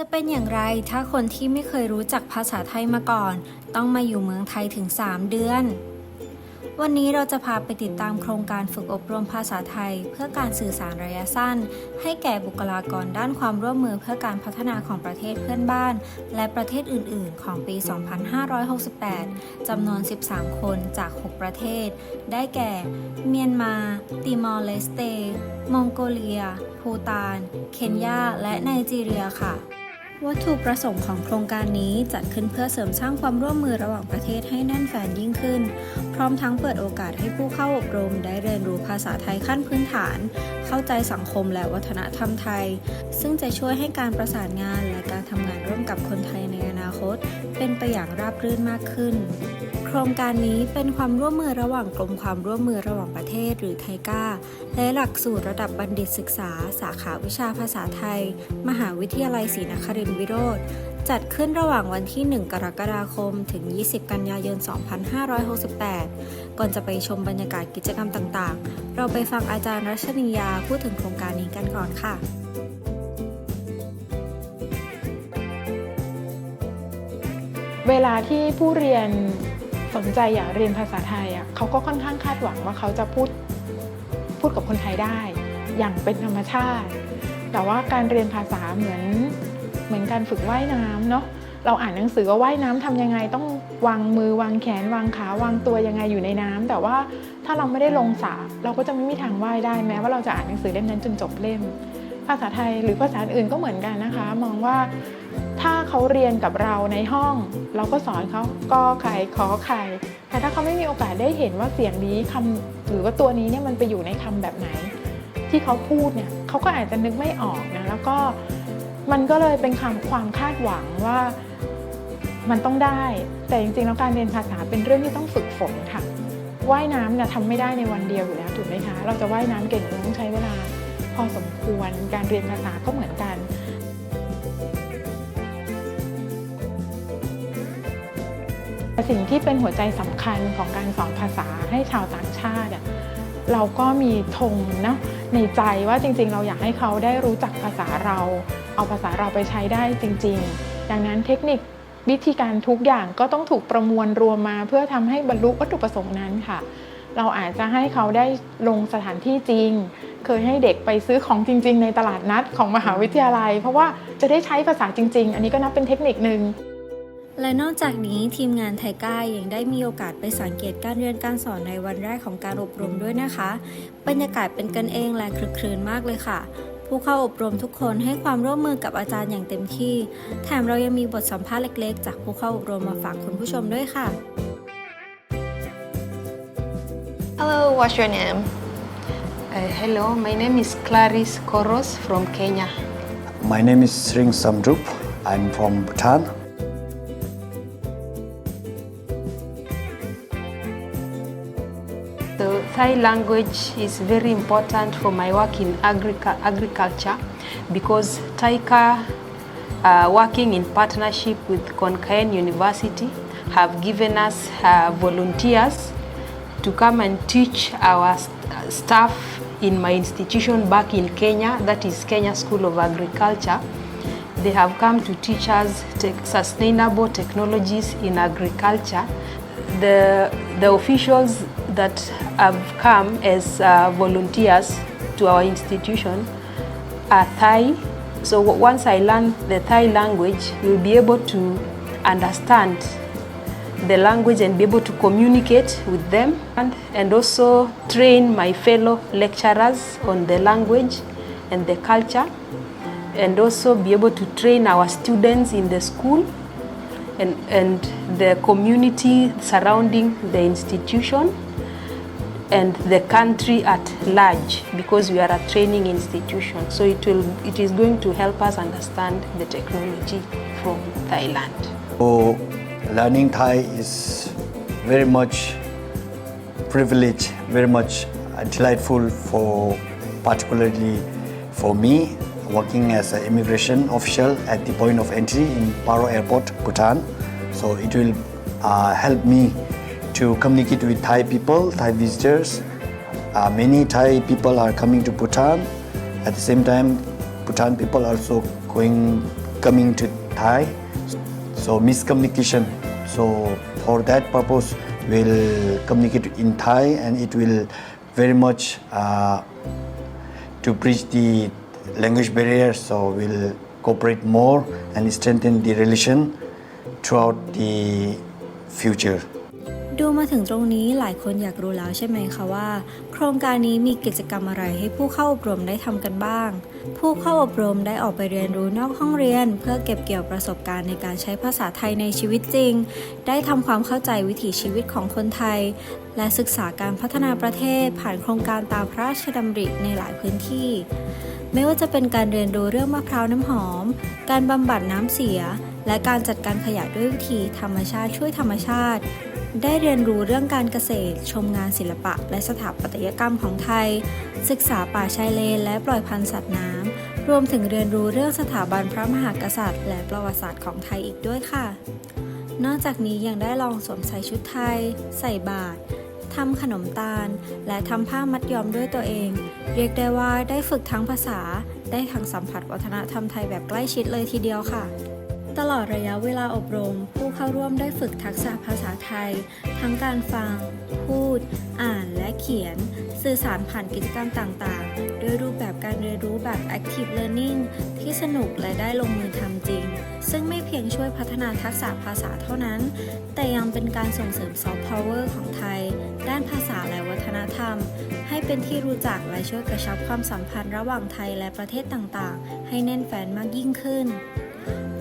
จะเป็นอย่างไรถ้าคนที่ไม่เคยรู้จักภาษาไทยมาก่อน ต้องมาอยู่เมืองไทยถึง 3 เดือน วันนี้เราจะพาไปติดตามโครงการฝึกอบรมภาษาไทย เพื่อการสื่อสารระยะสั้น ให้แก่บุคลากรด้านความร่วมมือเพื่อการพัฒนาของประเทศเพื่อนบ้าน และประเทศอื่น ๆ ของปี 2568 จำนวน 13 คนจาก 6 ประเทศ ได้แก่ เมียนมา ติมอร์เลสเต มองโกเลีย ภูตาน เคนยา และไนจีเรียค่ะ วัตถุประสงค์ของโครงการนี้จัดขึ้นเพื่อเสริมสร้างความร่วมมือระหว่างประเทศให้แน่นแฟนยิ่งขึ้น พร้อมทั้งเปิดโอกาสให้ผู้เข้าอบรมได้เรียนรู้ภาษาไทยขั้นพื้นฐาน เข้าใจสังคมและวัฒนธรรมไทย ซึ่งจะช่วยให้การประสานงานและการทำงานร่วมกับคนไทยในอนาคต เป็นไปอย่างราบรื่นมากขึ้น โครงการนี้เป็นความร่วมมือระหว่างกรมความร่วมมือระหว่างประเทศหรือไทก้า และหลักสูตรระดับบัณฑิตศึกษา สาขาวิชาภาษาไทย มหาวิทยาลัยศรีนครินทรวิโรธจัดขึ้นระหว่างวันที่ 1 กรกฎาคม ถึง 20 กันยายน 2568 ก่อนจะไปชมบรรยากาศกิจกรรมต่างๆ เราไปฟังอาจารย์รัชนียาพูดถึงโครงการนี้กันก่อนค่ะเวลาที่ผู้เรียน สนใจอยากเรียนภาษาไทยอะเขาก็ค่อนข้างคาดหวังว่าเขาจะพูดพูดกับคนไทยได้ อย่างเป็นธรรมชาติ แต่ว่าการเรียนภาษาเหมือนเหมือนการฝึกว่ายน้ำเนาะเราอ่านหนังสือว่าว่ายน้ำทำยังไงต้องวางมือวางแขนวางขาวางตัวยังไงอยู่ในน้ำแต่ว่าถ้าเราไม่ได้ลงสระเราก็จะไม่มีทางว่ายได้แม้ว่าเราจะอ่านหนังสือเล่มนั้นจนจบเล่ม ภาษาไทยหรือภาษาอื่นก็เหมือนกันนะคะ มองว่า ถ้าเขาเรียนกับเราในห้อง เราก็สอนเขากอไข่ขอไข่แต่ถ้าเขาไม่มีโอกาสได้เห็นว่าเสียงนี้คำหรือว่าตัวนี้เนี่ยมันไปอยู่ในคำแบบไหน ที่เขาพูดเนี่ยเขาก็อาจจะนึกไม่ออกนะแล้วก็มันก็เลยเป็นคำความคาดหวังว่ามันต้องได้ แต่จริงๆแล้วการเรียนภาษาเป็นเรื่องที่ต้องฝึกฝนค่ะว่ายน้ำเนี่ยทำไม่ได้ในวันเดียวอยู่แล้วถูกไหมคะ เราจะว่ายน้ำเก่งเราต้องใช้เวลาพอสมควร การเรียนภาษาก็เหมือนกัน สิ่งที่เป็นหัวใจสำคัญของการสอนภาษาให้ชาวต่างชาติเราก็มีธงนะในใจว่าจริงๆ เราอยากให้เขาได้รู้จักภาษาเรา เอาภาษาเราไปใช้ได้จริง ๆ ดังนั้นเทคนิควิธีการทุกอย่างก็ต้องถูกประมวลรวมมาเพื่อทำให้บรรลุวัตถุประสงค์นั้นค่ะ เราอาจจะให้เขาได้ลงสถานที่จริง เคยให้เด็กไปซื้อของจริง ๆ ในตลาดนัดของมหาวิทยาลัย เพราะว่าจะได้ใช้ภาษาจริง ๆ อันนี้ก็นับเป็นเทคนิคหนึ่ง และนอกจากนี้ทีมงานไทก้ายังได้มีโอกาสไปสังเกตการเรียนการสอนในวันแรกของการอบรมด้วยนะคะ บรรยากาศเป็นกันเองและคลึกครื้นมากเลยค่ะ ผู้เข้าอบรมทุกคนให้ความร่วมมือกับอาจารย์อย่างเต็มที่ แถมเรายังมีบทสัมภาษณ์เล็กๆ จากผู้เข้าอบรมมาฝากคุณผู้ชมด้วยค่ะ Hello, what's your name? Uh, hello, my name is Clarice Koros from Kenya. My name is Sring Samdrup. I'm from Bhutan. The Thai language is very important for my work in agric- agriculture because Taika, uh, working in partnership with Konkaen University, have given us uh, volunteers to come and teach our st- staff in my institution back in Kenya, that is Kenya School of Agriculture. They have come to teach us te sustainable technologies in agriculture. The, the officials that have come as uh, volunteers to our institution are Thai. So once I learn the Thai language, you'll be able to understand the language and be able to communicate with them and, and also train my fellow lecturers on the language and the culture and also be able to train our students in the school and, and the community surrounding the institution and the country at large because we are a training institution so it will it is going to help us understand the technology from Thailand. So, learning Thai is very much privilege, very much delightful for particularly for me working as an immigration official at the point of entry in Paro Airport, Bhutan. So it will uh, help me to communicate with Thai people, Thai visitors. Uh, many Thai people are coming to Bhutan. At the same time, Bhutan people also going coming to Thai. So miscommunication. So for that purpose, we'll communicate in Thai, and it will very much uh, to bridge the language barrier. So we'll cooperate more and strengthen the relation throughout the future. ดูมาถึงตรงนี้หลายคนอยากรู้แล้วใช่ไหมคะว่า โครงการนี้มีกิจกรรมอะไรให้ผู้เข้าอบรมได้ทำกันบ้าง ผู้เข้าอบรมได้ออกไปเรียนรู้นอกห้องเรียน เพื่อเก็บเกี่ยวประสบการณ์ในการใช้ภาษาไทยในชีวิตจริง ได้ทำความเข้าใจวิถีชีวิตของคนไทย และศึกษาการพัฒนาประเทศ ผ่านโครงการตามพระราชดำริในหลายพื้นที่ ไม่ว่าจะเป็นการเรียนรู้เรื่องมะพร้าวน้ำหอม การบำบัดน้ำเสีย และการจัดการขยะด้วยวิธีธรรมชาติช่วยธรรมชาติ ได้เรียนรู้เรื่องการเกษตร ชมงานศิลปะ และสถาปัตยกรรมของไทย ศึกษาป่าชายเลน และปล่อยพันธุ์สัตว์น้ำ รวมถึงเรียนรู้เรื่องสถาบันพระมหากษัตริย์ และประวัติศาสตร์ของไทยอีกด้วยค่ะ นอกจากนี้ยังได้ลองสวมใส่ชุดไทย ใส่บาตรทำขนมตาล และทำผ้ามัดย้อมด้วยตัวเอง เรียกได้ว่าได้ฝึกทั้งภาษา ได้ทั้งสัมผัสวัฒนธรรมไทยแบบใกล้ชิดเลยทีเดียวค่ะ ตลอดระยะเวลาอบรม ผู้เข้าร่วมได้ฝึกทักษะภาษาไทย ทั้งการฟัง พูด อ่านและเขียน สื่อสารผ่านกิจกรรมต่างๆโดยรูปแบบการเรียนรู้แบบ active learning ที่สนุกและได้ลงมือทำจริง ซึ่งไม่เพียงช่วยพัฒนาทักษะภาษาเท่านั้น แต่ยังเป็นการส่งเสริม soft power ของไทย ด้านภาษาและวัฒนธรรม ให้เป็นที่รู้จักและช่วยกระชับความสัมพันธ์ระหว่างไทยและประเทศต่างๆ ให้แน่นแฟนมากยิ่งขึ้น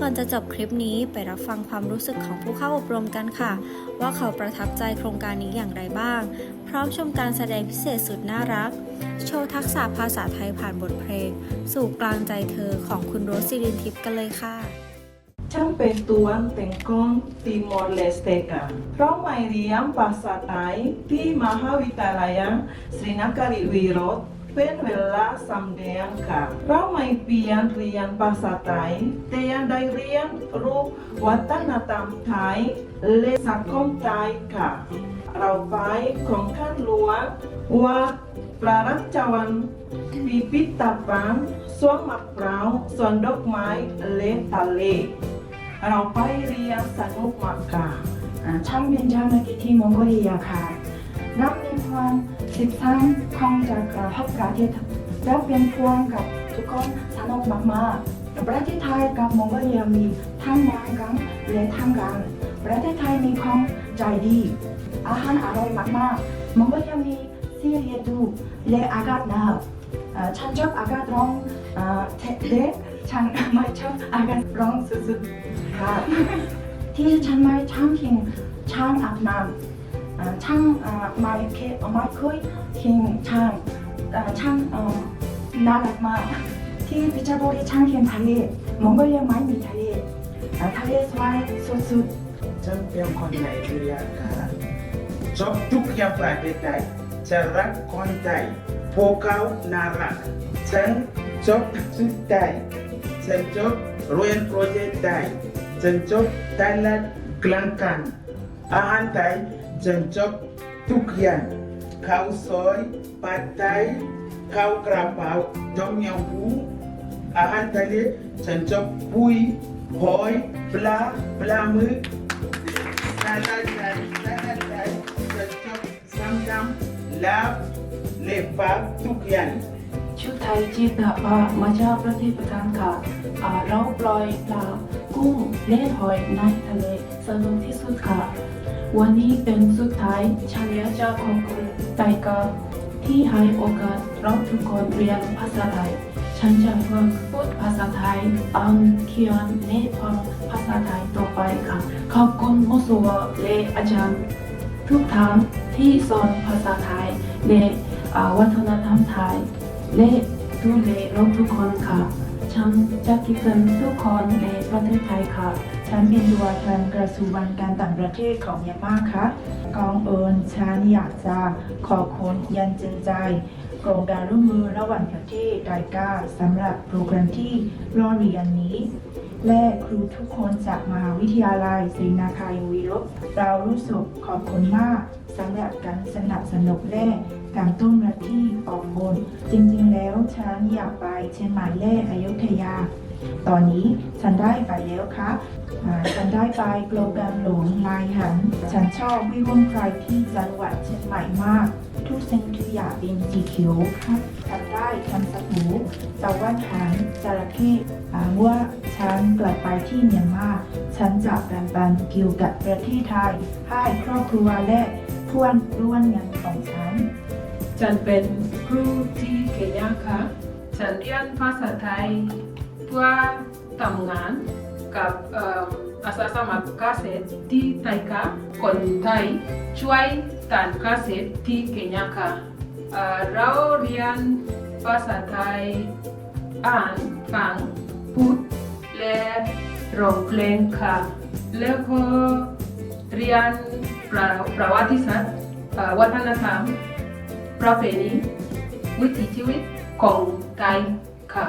ก่อนจะจบคลิปนี้ไปรับฟังความรู้สึกของผู้เข้าอบรมกันค่ะ ว่าเขาประทับใจโครงการนี้อย่างไรบ้าง พร้อมชมการแสดงพิเศษสุดน่ารัก โชว์ทักษะภาษาไทยผ่านบทเพลง สู่กลางใจเธอของคุณโรสซิรินทิพย์กันเลยค่ะช่างเป็นตัวแต่งกล้องติมอร์ เป็นเวลาสำเดียงค่ะเราไม่เพียงเรียนภาษาไทยแต่ยังได้เรียนรู้วัฒนธรรมไทยและสังคมไทยค่ะ เราไปของขั้นหลวงว่าปรารัชวันพิพิธภัณฑ์สวนมะพร้าวสวนดอกไม้เลทะเล เราไปเรียนสนุกมากค่ะช่างเป็นเจ้าหน้าที่ที่มองโกเลียค่ะรับในวัน 13คงจะกระบประเทศแล้วเป็นพวงกับทุกคนสนุกมากๆประเทศไทยกับมองโกเลียมีทั้งน้ำกันและทั้งกันประเทศไทยมีความใจดี อาหารอร่อยมากๆมองโกเลียมีซีเรียดูและอากาศหนาวฉันชอบอากาศร้อนและฉันไม่ชอบอากาศร้อนสุดๆค่ะที่ฉันไม่ชอบกินช่างอาบน้ำางอ่าไม่เคยไม่เคยทิ้งช่างช่างน่ารักมากที่พิจิตรบุรีช่างทิ้งทะเลมองโกเลียไม่มีทะเลทะเลสวยสุดๆฉันเป็นคนไนจีเรียค่ะชอบทุกอย่างประเทศไทยฉันรักคนไทยพวกเขาน่ารักฉันชอบสุดไทยฉันชอบรวยนโปรเจกต์ไทยฉันชอบตลาดกลางกันอาหารไทยฉันชอบ ทุกอย่างข้าวซอยผัดไทยข้าวกระเพราต้มยำกุ้งอาหารทะเลฉันชอบปุยหอยปลาปลาหมึก salad rice, salad rice, ketchup, samgam, lab, lepak, tukyan. ชุดไทยจีนว่ามาจากประเทศประกันค่ะอ่าเราปล่อยปลากุ้งและหอยในทะเลสนุกที่สุดค่ะ วันนี้เป็นสุดท้ายฉันอยากจะขอบคุณไตกาที่ให้โอกาสเราทุกคนเรียนภาษาไทย ฉันจะฝึกพูดภาษาไทยอ่านเขียนและฟังภาษาไทยต่อไปค่ะ ขอบคุณมุสวะและอาจารย์ ทุกท่านที่สอนภาษาไทยและวัฒนธรรมไทย และดูแลเราทุกคนค่ะ ฉันจะคิดถึงทุกคนในประเทศไทยค่ะ ฉันเป็นตัวแทนกระทรวงการต่างประเทศของเมียนมาค่ะก่อนอื่นฉันอยากจะขอบคุณยันจริงใจโครงการร่วมมือระหว่างประเทศไดกาสำหรับโปรแกรมที่รอเรียนนี้ และครูทุกคนจากมหาวิทยาลัยศรีนาคายวิรธเรารู้สึกขอบคุณมากสำหรับการสนับสนุนและการต้นรับที่ออกบนจริงๆแล้วฉันอยากไปเชียงใหม่และอยุธยา ตอนนี้ฉันได้ไปแล้วค่ะอ่าฉันได้ไปโปรแกรมหลวงลายหัน ฉันชอบวิวงไพรที่จังหวัดเชียงใหม่มาก ทุกสิ่งทุกอย่างเป็นสีเขียวค่ะฉันได้ทำสบู่ตะวันหันจระเข้อ่าฉันกลับไปที่เมียนมา ฉันจะแบ่งปันเกี่ยวกับประเทศไทย ให้ครอบครัวและเพื่อนร่วมงานของฉัน ฉันเป็นครูที่เคนยาค่ะ ฉันเรียนภาษาไทย เพื่อทำงานกับอาสาสมัครเกษตรที่ไทยค่ะคนไทยช่วยการเกษตรที่เคนยาค่ะเราเรียนภาษาไทยอ่านฟังพูดและร้องเพลงค่ะแล้วก็เรียนประวัติศาสตร์วัฒนธรรมประเพณีวิถีชีวิตของไทยค่ะ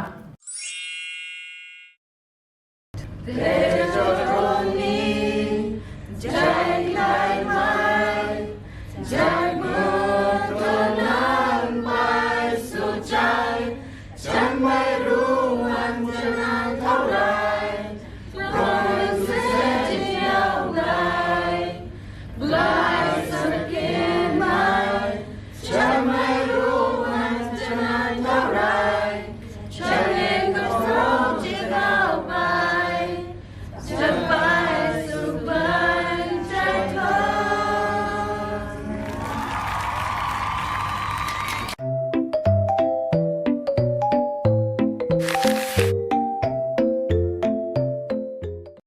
Де